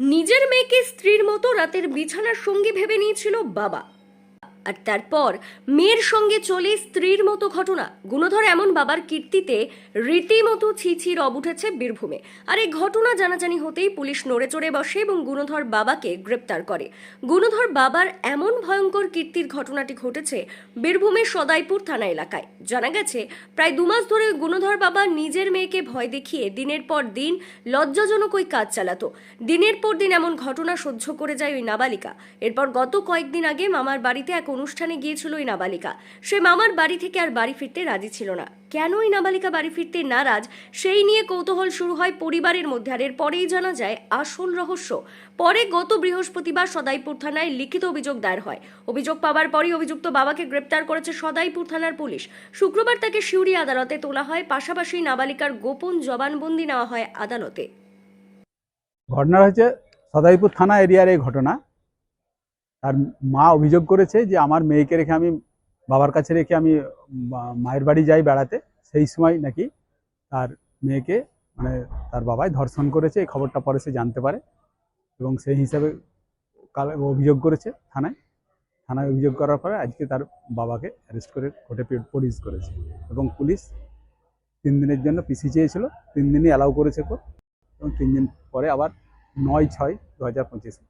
নিজের মেয়েকে স্ত্রীর মতো রাতের বিছানার সঙ্গী ভেবে নিয়েছিল বাবা। আর তারপর মেয়ের সঙ্গে চলে স্ত্রীর মতো ঘটনা। গুণধর এমন বাবার কীর্তিতে রীতিমতো ছিছির রব উঠেছে বীরভূমে। আর এই ঘটনা জানাজানি হতেই পুলিশ নড়ে চড়ে বসে এবং গুণধর বাবাকে গ্রেপ্তার করে। গুণধর বাবার এমন ভয়ঙ্কর কীর্তির ঘটনাটি ঘটেছে বীরভূমের সদাইপুর থানা এলাকায়। জানা গেছে, প্রায় দু মাস ধরে গুণধর বাবা নিজের মেয়েকে ভয় দেখিয়ে দিনের পর দিন লজ্জাজনক ওই কাজ চালাতো। দিনের পর দিন এমন ঘটনা সহ্য করে যায় ওই নাবালিকা। এরপর গত কয়েকদিন আগে মামার বাড়িতে এক অনুষ্ঠানে গিয়েছিল ওই নাবালিকা। সে মামার বাড়ি থেকে আর বাড়ি ফিরতে রাজি ছিল না। কেন ওই নাবালিকা বাড়ি ফিরতে নারাজ, সেই নিয়ে কৌতূহল শুরু হয় পরিবারের মধ্যে আর এরপরেই জানা যায় আসল রহস্য। পরে গত বৃহস্পতিবার সদাইপুর থানায় লিখিত অভিযোগ দায়ের হয়। অভিযোগ পাওয়ার পরই অভিযুক্ত বাবাকে গ্রেপ্তার করেছে সদাইপুর থানার পুলিশ। শুক্রবার তাকে সিউড়ি আদালতে তোলা হয়, পাশাপাশি নাবালিকার গোপন জবানবন্দি নেওয়া হয় আদালতে। ঘটনা হয়েছে সদাইপুর থানা এরিয়ার এই ঘটনা। তার মা অভিযোগ করেছে যে আমার মেয়েকে রেখে আমি, বাবার কাছে রেখে আমি মায়ের বাড়ি যাই বেড়াতে, সেই সময় নাকি তার মেয়েকে মানে তার বাবাই ধর্ষণ করেছে, এই খবরটা পরে সে জানতে পারে। এবং সেই হিসাবে কাল অভিযোগ করেছে থানায়। থানায় অভিযোগ করার পরে আজকে তার বাবাকে অ্যারেস্ট করে কোর্টে পুলিশ করেছে। এবং পুলিশ তিন দিনের জন্য পিসি চেয়েছিল, তিন দিনই অ্যালাউ করেছে কোর্ট। এবং তিন দিন পরে আবার নয় ছয় দু হাজার পঁচিশে।